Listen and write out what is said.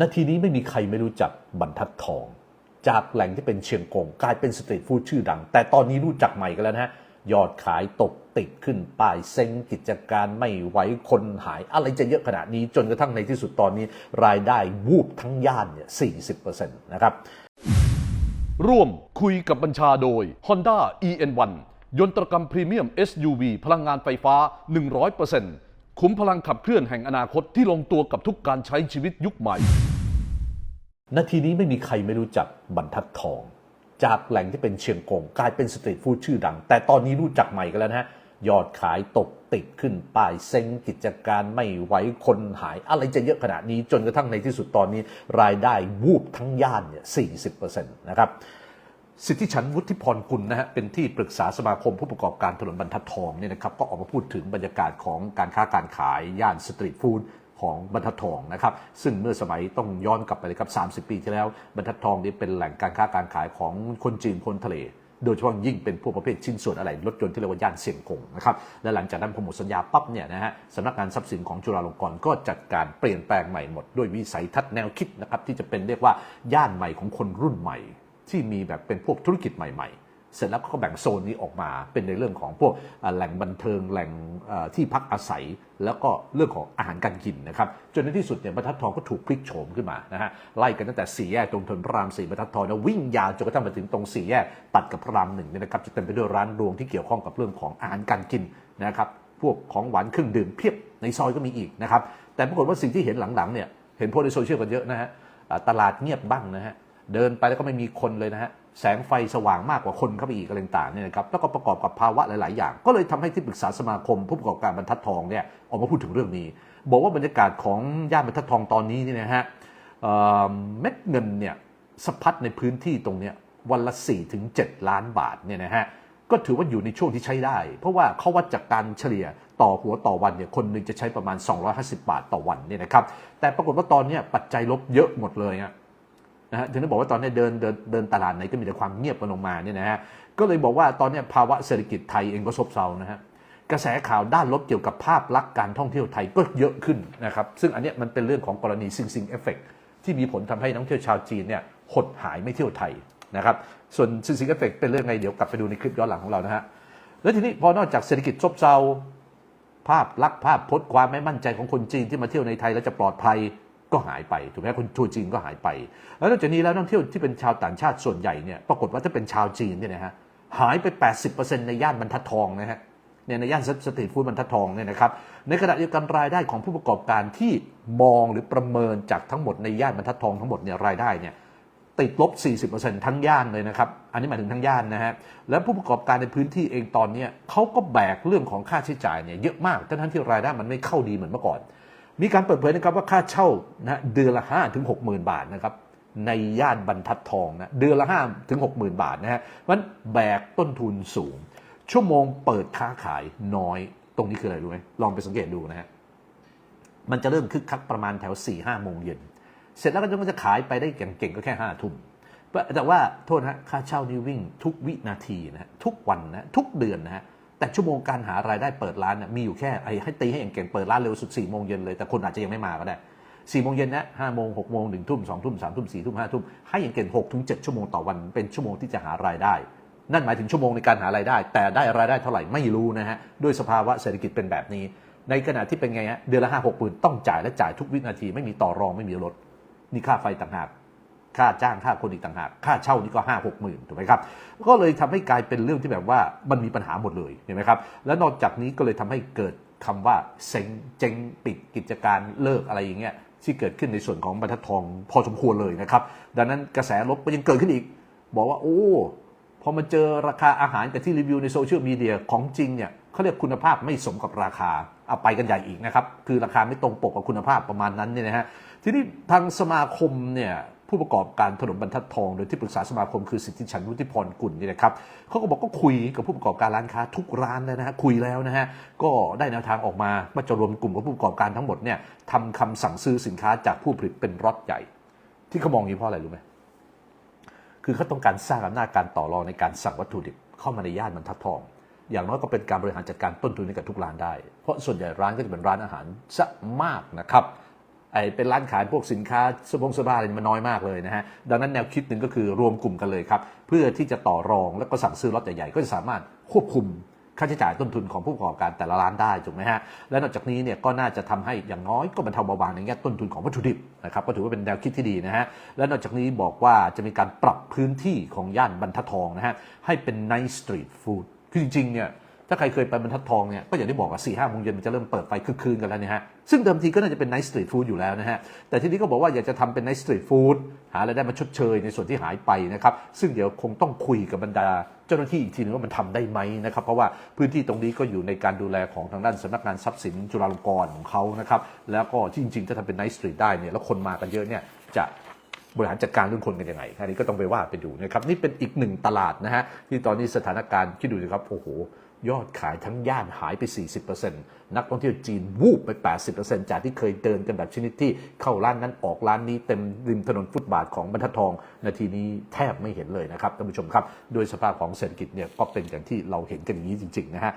นาทีนี้ไม่มีใครไม่รู้จักบรรทัดทอง จากแหล่งที่เป็นเชียงกงกลายเป็นสตรีทฟู้ดชื่อดัง แต่ตอนนี้รู้จักใหม่กันแล้วนะฮะยอดขายตกติดขึ้นป้ายเซ็งกิจการไม่ไหวคนหาย อะไรจะเยอะขนาดนี้จนกระทั่งในที่สุดตอนนี้ รายได้วูบทั้งย่านเนี่ย40%นะครับร่วมคุยกับบัญชาโดย Honda EN1 ยนตรกรรมพรีเมียม SUV พลังงานไฟฟ้า 100%คุ้มพลังขับเคลื่อนแห่งอนาคตที่ลงตัวกับทุกการใช้ชีวิตยุคใหม่ นาทีนี้ไม่มีใครไม่รู้จักบรรทัดทอง จากแหล่งที่เป็นเชียงกงกลายเป็นสตรีทฟู้ดชื่อดัง แต่ตอนนี้รู้จักใหม่กันแล้วนะฮะยอดขายตกติดขึ้นป้ายเซ็งกิจการไม่ไหวคนหาย อะไรจะเยอะขนาดนี้จนกระทั่งในที่สุดตอนนี้ รายได้วูบทั้งย่านเนี่ย40%นะครับสิทธิฉันวุฒิพรกุลนะฮะเป็นที่ปรึกษาสมาคมผู้ประกอบการถนนบรรทัดทองเนี่ยนะครับก็ออกมาพูดถึงบรรยากาศของการค้าการขายย่านสตรีทฟู้ด ของบรรทัดทองนะครับ ซึ่งเมื่อสมัยต้องย้อนกลับไปเลยครับ 30 ปีที่แล้ว บรรทัดทองนี่เป็นแหล่งการค้าการขายของคนจีนคนทะเลโดยเฉพาะยิ่งเป็นพวกประเภทชิ้นส่วนอะไรรถยนต์ที่เรียกว่าย่านเสี่ยงกงนะครับและหลังจากนั้นพอหมดสัญญาปั๊บเนี่ยนะฮะสำนักงานทรัพย์สินของจุฬาลงกรณ์ก็จัดการเปลี่ยนแปลงใหม่หมดด้วยวิสัยทัศน์แนวคิดนะครับที่จะเป็นเรียกว่าย่านใหม่ของคนรุ่นใหม่ ที่มีแบบเป็นพวกธุรกิจใหม่ ๆ เสร็จแล้วก็แบ่งโซนนี้ออกมาเป็นในเรื่องของพวกแหล่งบันเทิงแหล่งที่พักอาศัย แล้วก็เรื่องของอาหารการกินนะครับจนในที่สุดเนี่ยบรรทัดทองก็ถูกพลิกโฉมขึ้นมานะฮะไล่กันตั้งแต่สี่แยกตรงถนนพระรามสี่บรรทัดทองนะวิ่งยาวจนกระทั่งมาถึงตรงสี่แยกตัดกับพระรามหนึ่งเนี่ยนะครับจะเต็มไปด้วยร้านรวงที่เกี่ยวข้องกับเรื่องของอาหารการกินนะครับพวกของหวานเครื่องดื่มเพียบในซอยก็มีอีกนะครับแต่ปรากฏว่าสิ่งที่เห็นหลังๆเนี่ยเห็นโพสในโซเชียลกันเยอะนะฮะตลาดเงียบบ้างนะฮะเดินไปแล้วก็ไม่มีคนเลยนะฮะ แสงไฟสว่างมากกว่าคนเข้าไปอีกอะไรต่างเนี่ยนะครับแล้วก็ประกอบกับภาวะหลาย ๆ อย่าง ก็เลยทำให้ที่ปรึกษาสมาคมผู้ประกอบการบรรทัดทองเนี่ยออกมาพูดถึงเรื่องนี้ บอกว่าบรรยากาศของย่านบรรทัดทองตอนนี้เนี่ยนะฮะเม็ดเงินเนี่ยสะพัดในพื้นที่ตรงเนี้ยวันละ4ถึง7ล้านบาทเนี่ยนะฮะก็ถือว่าอยู่ในช่วงที่ใช้ได้ เพราะว่าเขาวัดจากการเฉลี่ยต่อหัวต่อวันเนี่ยคนหนึ่งจะใช้ประมาณ 250 บาทต่อวันเนี่ยนะครับแต่ปรากฏว่าตอนนี้ปัจจัยลบเยอะหมดเลยอะ นะฮะถึงได้บอกว่าตอนนี้เดินเดินเดินตลาดไหนก็มีแต่ความเงียบกันลงมาเนี่ยนะฮะก็เลยบอกว่าตอนนี้ภาวะเศรษฐกิจไทยเองก็ซบเซานะฮะกระแสข่าวด้านลบเกี่ยวกับภาพลักษณ์การท่องเที่ยวไทยก็เยอะขึ้นนะครับซึ่งอันนี้มันเป็นเรื่องของกรณีซิงซิงเอฟเฟกที่มีผลทำให้นักท่องเที่ยวชาวจีนเนี่ยหดหายไม่เที่ยวไทยนะครับส่วนซิงซิงเอฟเฟกเป็นเรื่องไงเดี๋ยวกลับไปดูในคลิปย้อนหลังของเรานะฮะแล้วทีนี้พอนอกจากเศรษฐกิจซบเซาภาพลักษณ์ภาพพจน์ความไม่มั่นใจของคนจีนที่มาเที่ยวในไทยแล้วจะปลอดภัย ก็หายไปถูกไหมคนทัวร์จีนก็หายไป แล้วนอกจากนี้แล้วนักท่องเที่ยวที่เป็นชาวต่างชาติส่วนใหญ่เนี่ยปรากฏว่าถ้าเป็นชาวจีนเนี่ยนะฮะหายไป 80%ในย่านบรรทัดทองนะฮะเนี่ยในย่านสตรีทฟู้ดบรรทัดทองเนี่ยนะครับในขณะเดียวกันรายได้ของผู้ประกอบการที่มองหรือประเมินจากทั้งหมดในย่านบรรทัดทองทั้งหมดเนี่ยรายได้เนี่ยติดลบ 40%ทั้งย่านเลยนะครับ อันนี้หมายถึงทั้งย่านนะฮะ แล้วผู้ประกอบการในพื้นที่เองตอนนี้เขาก็แบกเรื่องของค่าใช้จ่ายเนี่ยเยอะมากทั้งที่รายได้มันไม่เข้าดีเหมือนเมื่อก่อน มีการเปิดเผยนะครับว่าค่าเช่านะเดือนละ5ถึง6 0,000บาทนะครับในย่านบรรทัดทองนะเดือนละ5ถึง6 0,000บาทนะฮะมันแบกต้นทุนสูง ชั่วโมงเปิดค้าขายน้อย ตรงนี้คืออะไรรู้ไหมลองไปสังเกตดูนะฮะมันจะเริ่มคึกคักประมาณแถว4ี่ห้าโมงเย็น เสร็จแล้วก็จะขายไปได้เก่งๆก็แค่ห้าทุ่มแต่ว่าโทษนะค่าเช่านี่วิ่งทุกวินาทีนะฮะทุกวันนะทุกเดือนนะฮะ แต่ชั่วโมงการหารายได้เปิดร้านนะมีอยู่แค่ให้ตีให้เก่งเปิดร้านเร็วสุด4ี่โมงเย็นเลยแต่คนอาจจะยังไม่มาก็ได้สี่โมงเย็นนะห้าโมงหกโมงหนึ่งทุ่มสองทุ่มสามทุ่มสี่ทุ่มห้าทุ่มให้อย่างเก่งหกถึงเจ็ดชั่วโมงต่อวันเป็นชั่วโมงที่จะหารายได้ นั่นหมายถึงชั่วโมงในการหารายได้ แต่ได้รายได้เท่าไหร่ไม่รู้นะฮะด้วยสภาวะเศรษฐกิจเป็นแบบนี้ ในขณะที่เป็นไงฮะเดือนละห้าหกหมื่นต้องจ่ายและจ่ายทุกวินาทีไม่มีต่อรองไม่มีลดนี่ค่าไฟต่างหาก ค่าจ้างค่าคนอีกต่างหากค่าเช่านี่ก็ห้าหกหมื่นถูกไหมครับ ก็เลยทำให้กลายเป็นเรื่องที่แบบว่ามันมีปัญหาหมดเลยเห็นไหมครับ แล้วนอกจากนี้ก็เลยทำให้เกิดคำว่าเซ็งเจ๊งปิดกิจการเลิกอะไรอย่างเงี้ยที่เกิดขึ้นในส่วนของบรรทัดทองพอสมควรเลยนะครับ ดังนั้นกระแสลบก็ยังเกิดขึ้นอีก บอกว่าโอ้พอมาเจอราคาอาหารกับที่รีวิวในโซเชียลมีเดียของจริงเนี่ยเขาเรียกคุณภาพไม่สมกับราคาเอาไปกันใหญ่อีกนะครับ คือราคาไม่ตรงปกกับคุณภาพประมาณนั้นเนี่ยนะฮะทีนี้ทางสมาคมเนี่ย ผู้ประกอบการถนนบรรทัดทอง โดยที่ปรึกษาสมาคมคือสิทธิชันวุฒิพรกุลนี่นะครับเขาก็บอกก็คุยกับผู้ประกอบการร้านค้าทุกร้านแล้วนะฮะคุยแล้วนะฮะก็ได้แนวทางออกมาว่าจะรวมกลุ่มกับผู้ประกอบการทั้งหมดเนี่ยทำคำสั่งซื้อสินค้าจากผู้ผลิตเป็นรถใหญ่ ที่เขามองอย่างนี้เพราะอะไรรู้ไหมคือเขาต้องการสร้างอำนาจการต่อรองในการสั่งวัตถุดิบเข้ามาในย่านบรรทัดทอง อย่างน้อยก็เป็นการบริหารจัดการต้นทุนให้กับทุกร้านได้ เพราะส่วนใหญ่ร้านก็จะเป็นร้านอาหารซะมากนะครับ ไอ้เป็นร้านขายพวกสินค้าเสื้อผงเสื้อผ้าอะไรนี่มันน้อยมากเลยนะฮะดังนั้นแนวคิดหนึ่งก็คือรวมกลุ่มกันเลยครับเพื่อที่จะต่อรองแล้วก็สั่งซื้อล็อตใหญ่ๆก็จะสามารถควบคุมค่าใช้จ่ายต้นทุนของผู้ประกอบการแต่ละร้านได้ถูกไหมฮะและนอกจากนี้เนี่ยก็น่าจะทำให้อย่างน้อยก็บรรเทาเบาบางในแง่ต้นทุนของวัตถุดิบนะครับก็ถือว่าเป็นแนวคิดที่ดีนะฮะและนอกจากนี้บอกว่าจะมีการปรับพื้นที่ของย่านบรรทัดทองนะฮะให้เป็น night street food คือจริงๆเนี่ย ถ้าใครเคยไปบรรทัดทองเนี่ยก็อย่างที่บอกว่าสี่ห้าโมงเย็นมันจะเริ่มเปิดไฟคึกคืนกันแล้วเนี่ยฮะซึ่งเดิมทีก็น่าจะเป็น night street food อยู่แล้วนะฮะแต่ทีนี้ก็บอกว่าอยากจะทำเป็น night street food หารายได้มาชดเชยในส่วนที่หายไปนะครับซึ่งเดี๋ยวคงต้องคุยกับบรรดาเจ้าหน้าที่อีกทีนึงว่ามันทำได้ไหมนะครับเพราะว่าพื้นที่ตรงนี้ก็อยู่ในการดูแลของทางด้านสำนักงานทรัพย์สินจุฬาลงกรณ์ของเขานะครับแล้วก็จริงๆถ้าทำเป็นไนท์สตรีทได้เนี่ยแล้วคนมากันเยอะเนี่ยจะบริหารจัดการเรื่องคนกันยังไงอันนี้ก็ต้องไปว่าไปดูนะครับนี่เป็นอีกหนึ่งตลาดนะฮะที่ตอนนี้สถานการณ์คิดดูสิครับโอ้โห ยอดขายทั้งย่านหายไป 40%นักท่องเที่ยวจีนวูบไป 80%จากที่เคยเดินกันแบบชนิดที่เข้าร้านนั้นออกร้านนี้เต็มริมถนนฟุตบาทของบรรทัดทอง นาทีนี้แทบไม่เห็นเลยนะครับท่านผู้ชมครับ โดยสภาพของเศรษฐกิจเนี่ยก็เป็นอย่างที่เราเห็นกันอย่างนี้จริงๆนะฮะ